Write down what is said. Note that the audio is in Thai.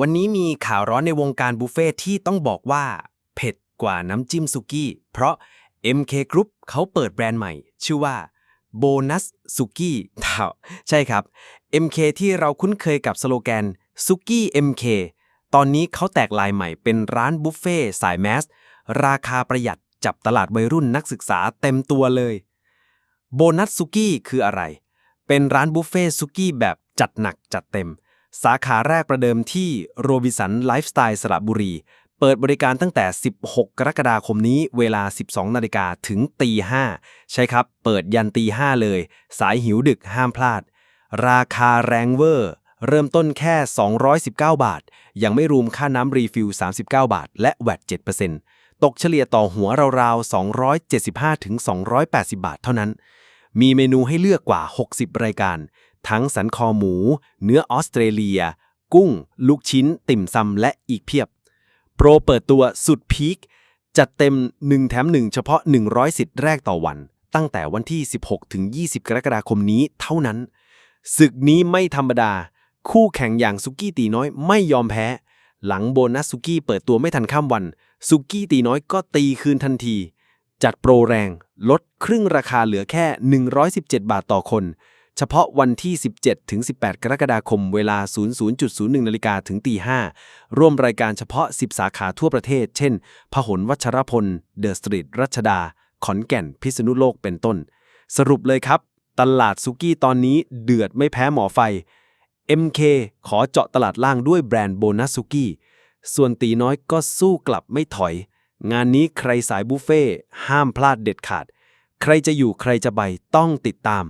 วันนี้มีข่าวร้อนในวงการบุฟเฟ่ที่ต้องบอกว่า เผ็ดกว่าน้ำจิ้มซุกี้ เพราะ MK Group เขาเปิดแบรนด์ใหม่ ชื่อว่าโบนัสซุกี้ใช่ครับ MK ที่เราคุ้นเคยกับสโลแกนซุกี้ MK ตอนนี้เขาแตกลายใหม่เป็นร้านบุฟเฟ่สายแมส ราคาประหยัดจับตลาดวัยรุ่นนักศึกษาเต็มตัวเลยโบนัสซุกี้คืออะไร เป็นร้านบุฟเฟ่ซุกี้แบบจัดหนักจัดเต็ม สาขาแรกประเดิมที่โรบิสันไลฟ์สไตล์สระบุรี เปิดบริการตั้งแต่ 16 กรกฎาคมนี้ เวลา 12 นาฬิกาถึงตี 5 ใช่ครับ เปิดยันตี 5 เลย สายหิวดึกห้ามพลาด ราคาแรงเวอร์ เริ่มต้นแค่ 219 บาท ยังไม่รวมค่าน้ำรีฟิล 39 บาท และแวด7%ตกเฉลี่ยต่อหัวราวๆ 275ถึง280 บาทเท่านั้น มีเมนูให้เลือกกว่า 60 รายการ ทั้งสันคอหมู เนื้อออสเตรเลีย กุ้ง ลูกชิ้น ติ่มซำและอีกเพียบ โปรเปิดตัวสุดพีคจัดเต็ม 1 แถม 1 เฉพาะ 100 สิทธิ์แรกต่อวัน ตั้งแต่วันที่ 16 ถึง 20 กรกฎาคมนี้เท่านั้นศึกนี้ไม่ธรรมดา คู่แข่งอย่างซุกี้ตีน้อยไม่ยอมแพ้ หลังโบนัสซุกี้เปิดตัวไม่ทันข้ามวันซุกี้ตีน้อยก็ตีคืนทันที จัดโปรแรงลดครึ่งราคาเหลือแค่ 117 บาทต่อคน เฉพาะวันที่ 17 ถึง 18 กรกฎาคมเวลา 00.01 นาฬิกาถึงตี5ร่วมรายการเฉพาะ 10 สาขาทั่วประเทศ เช่น พหลวัชรพล เดอะสตรีท รัชดา ขอนแก่น พิษณุโลก เป็นต้น สรุปเลยครับ ตลาดซุกี้ตอนนี้เดือดไม่แพ้หมอไฟ MK ขอเจาะตลาดล่างด้วยแบรนด์โบนัสซุกี้ ส่วนตีน้อยก็สู้กลับไม่ถอย งานนี้ใครสายบุฟเฟ่ห้ามพลาดเด็ดขาด ใครจะอยู่ใครจะไปต้องติดตาม